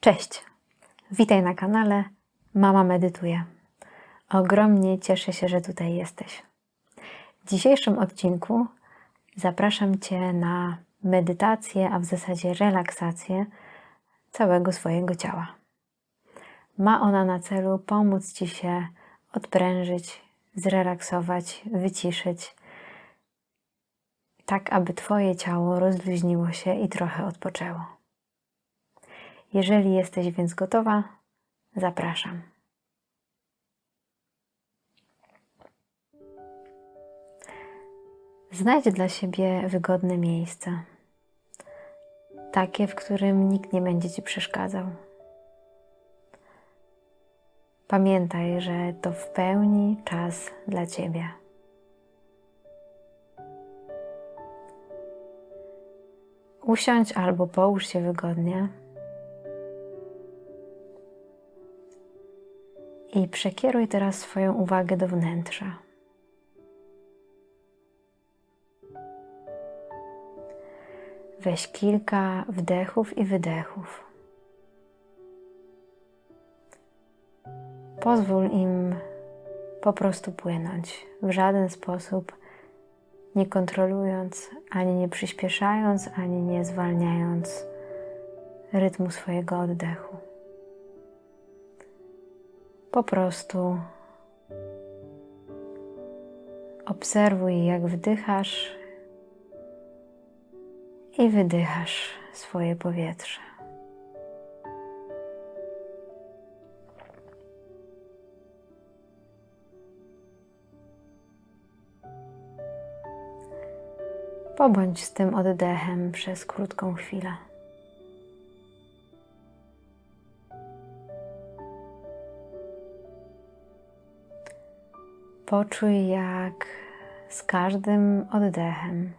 Cześć! Witaj na kanale Mama Medytuje. Ogromnie cieszę się, że tutaj jesteś. W dzisiejszym odcinku zapraszam Cię na medytację, a w zasadzie relaksację całego swojego ciała. Ma ona na celu pomóc Ci się odprężyć, zrelaksować, wyciszyć, tak aby Twoje ciało rozluźniło się i trochę odpoczęło. Jeżeli jesteś więc gotowa, zapraszam. Znajdź dla siebie wygodne miejsce, takie, w którym nikt nie będzie ci przeszkadzał. Pamiętaj, że to w pełni czas dla ciebie. Usiądź albo połóż się wygodnie. I przekieruj teraz swoją uwagę do wnętrza. Weź kilka wdechów i wydechów. Pozwól im po prostu płynąć, w żaden sposób nie kontrolując, ani nie przyspieszając, ani nie zwalniając rytmu swojego oddechu. Po prostu obserwuj, jak wdychasz i wydychasz swoje powietrze. Pobądź z tym oddechem przez krótką chwilę. Poczuj, jak z każdym oddechem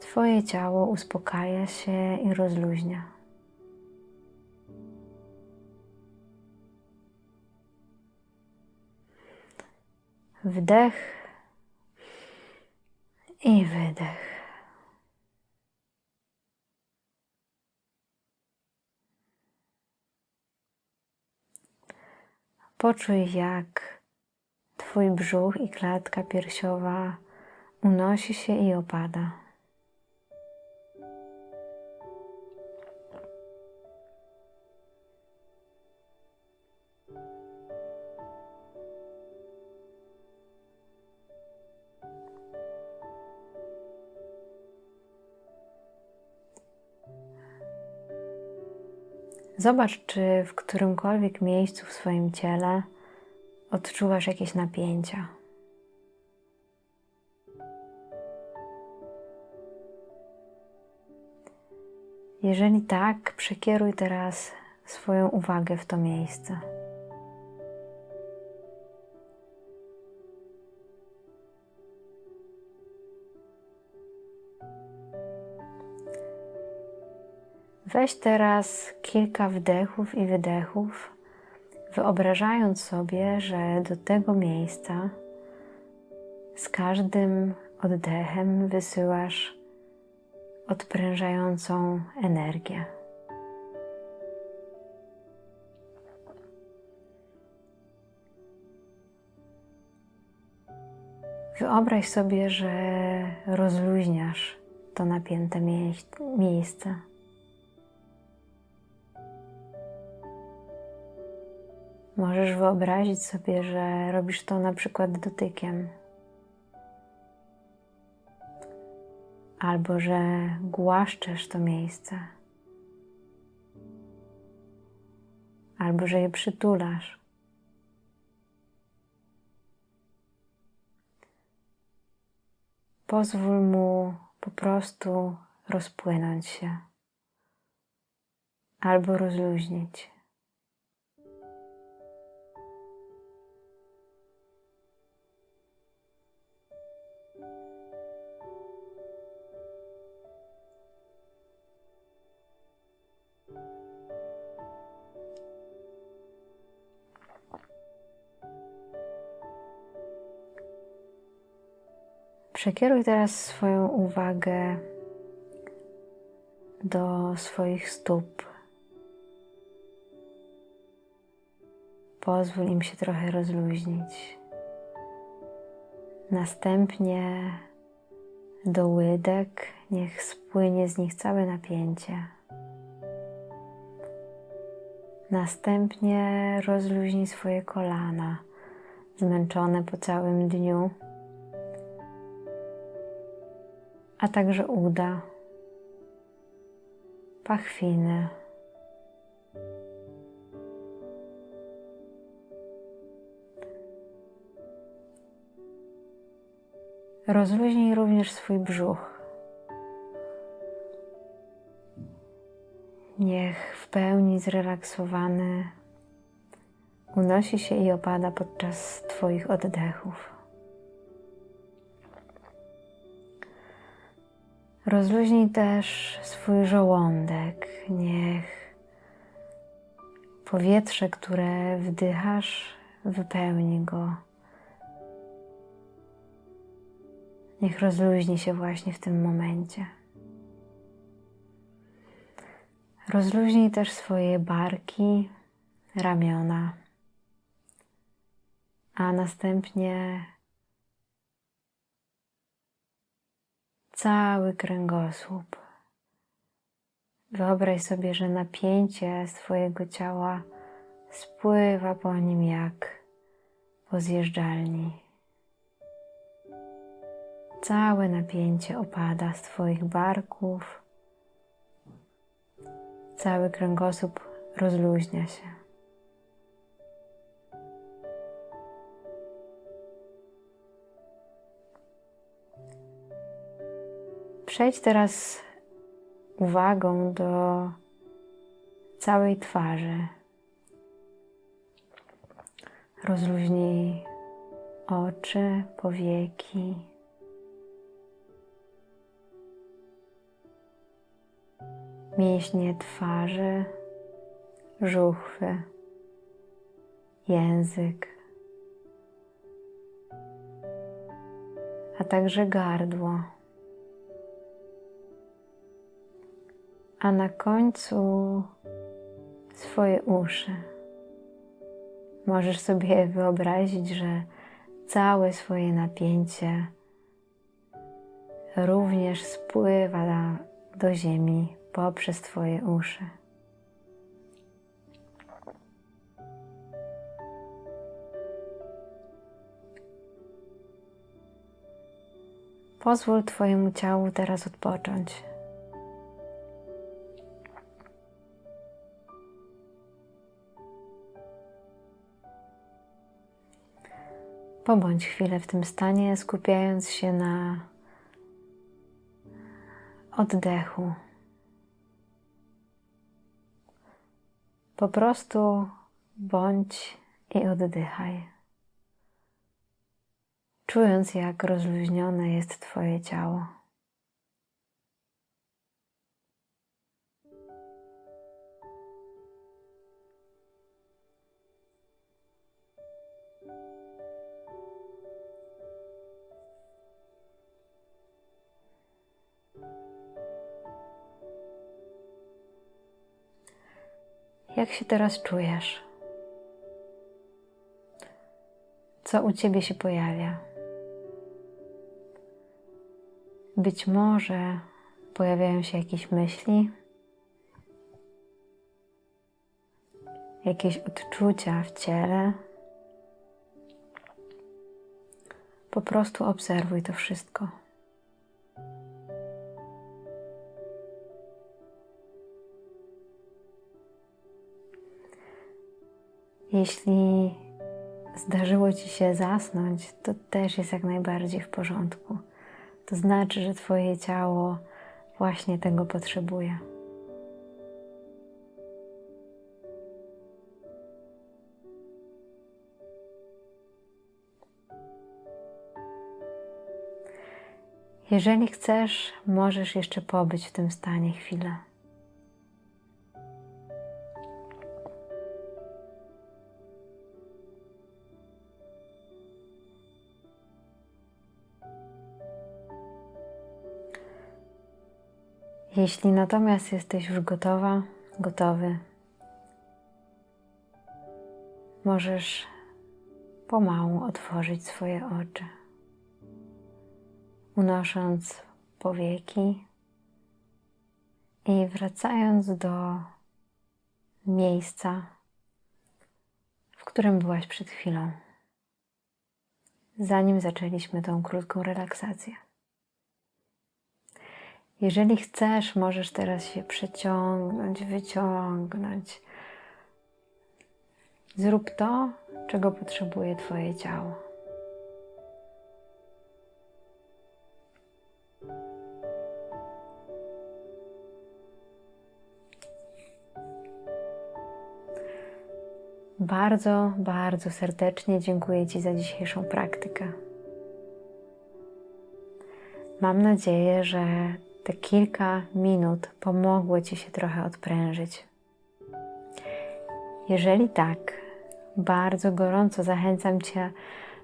Twoje ciało uspokaja się i rozluźnia. Wdech i wydech. Poczuj, jak Twój brzuch i klatka piersiowa unosi się i opada. Zobacz, czy w którymkolwiek miejscu w swoim ciele odczuwasz jakieś napięcia. Jeżeli tak, przekieruj teraz swoją uwagę w to miejsce. Weź teraz kilka wdechów i wydechów, wyobrażając sobie, że do tego miejsca z każdym oddechem wysyłasz odprężającą energię. Wyobraź sobie, że rozluźniasz to napięte miejsce. Możesz wyobrazić sobie, że robisz to na przykład dotykiem, albo że głaszczesz to miejsce, albo że je przytulasz. Pozwól mu po prostu rozpłynąć się albo rozluźnić. Przekieruj teraz swoją uwagę do swoich stóp, pozwól im się trochę rozluźnić. Następnie do łydek niech spłynie z nich całe napięcie. Następnie rozluźnij swoje kolana, zmęczone po całym dniu, a także uda, pachwiny. Rozluźnij również swój brzuch. Niech w pełni zrelaksowany unosi się i opada podczas Twoich oddechów. Rozluźnij też swój żołądek. Niech powietrze, które wdychasz, wypełni go. Niech rozluźni się właśnie w tym momencie. Rozluźnij też swoje barki, ramiona, a następnie cały kręgosłup. Wyobraź sobie, że napięcie swojego ciała spływa po nim jak po zjeżdżalni. Całe napięcie opada z Twoich barków, cały kręgosłup rozluźnia się. Przejdź teraz uwagą do całej twarzy. Rozluźnij oczy, powieki. Mięśnie twarzy, żuchwy, język, a także gardło. A na końcu swoje uszy. Możesz sobie wyobrazić, że całe swoje napięcie również spływa do ziemi poprzez Twoje uszy. Pozwól Twojemu ciału teraz odpocząć. Pobądź chwilę w tym stanie, skupiając się na oddechu. Po prostu bądź i oddychaj, czując jak rozluźnione jest Twoje ciało. Jak się teraz czujesz? Co u ciebie się pojawia? Być może pojawiają się jakieś myśli, jakieś odczucia w ciele. Po prostu obserwuj to wszystko. Jeśli zdarzyło ci się zasnąć, to też jest jak najbardziej w porządku. To znaczy, że Twoje ciało właśnie tego potrzebuje. Jeżeli chcesz, możesz jeszcze pobyć w tym stanie chwilę. Jeśli natomiast jesteś już gotowa, gotowy, możesz pomału otworzyć swoje oczy, unosząc powieki i wracając do miejsca, w którym byłaś przed chwilą, zanim zaczęliśmy tą krótką relaksację. Jeżeli chcesz, możesz teraz się przeciągnąć, wyciągnąć. Zrób to, czego potrzebuje Twoje ciało. Bardzo, bardzo serdecznie dziękuję Ci za dzisiejszą praktykę. Mam nadzieję, że te kilka minut pomogło Ci się trochę odprężyć. Jeżeli tak, bardzo gorąco zachęcam Cię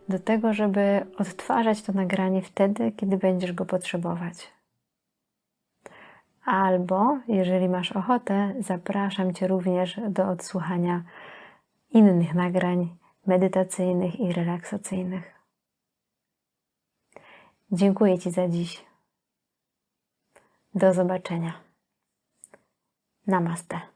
do tego, żeby odtwarzać to nagranie wtedy, kiedy będziesz go potrzebować. Albo, jeżeli masz ochotę, zapraszam Cię również do odsłuchania innych nagrań medytacyjnych i relaksacyjnych. Dziękuję Ci za dziś. Do zobaczenia. Namaste.